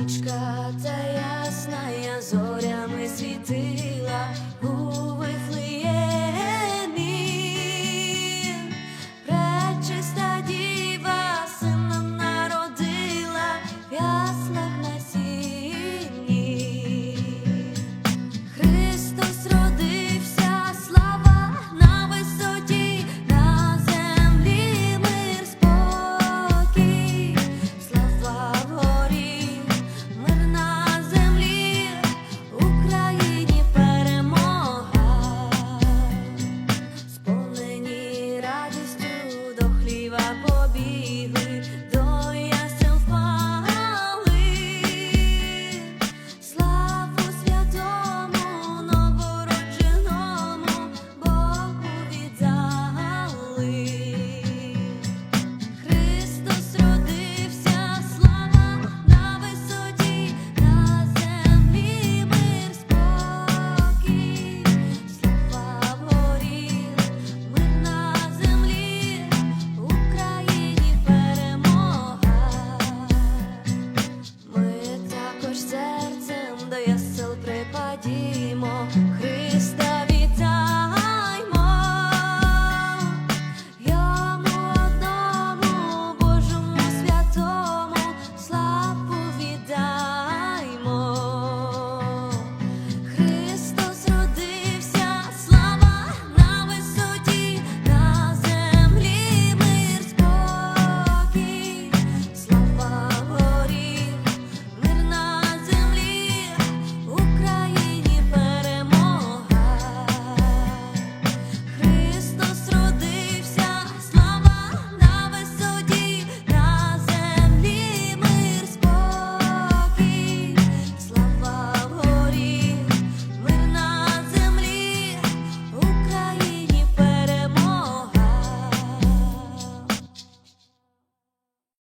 Нічка та ясна, я зорями світила.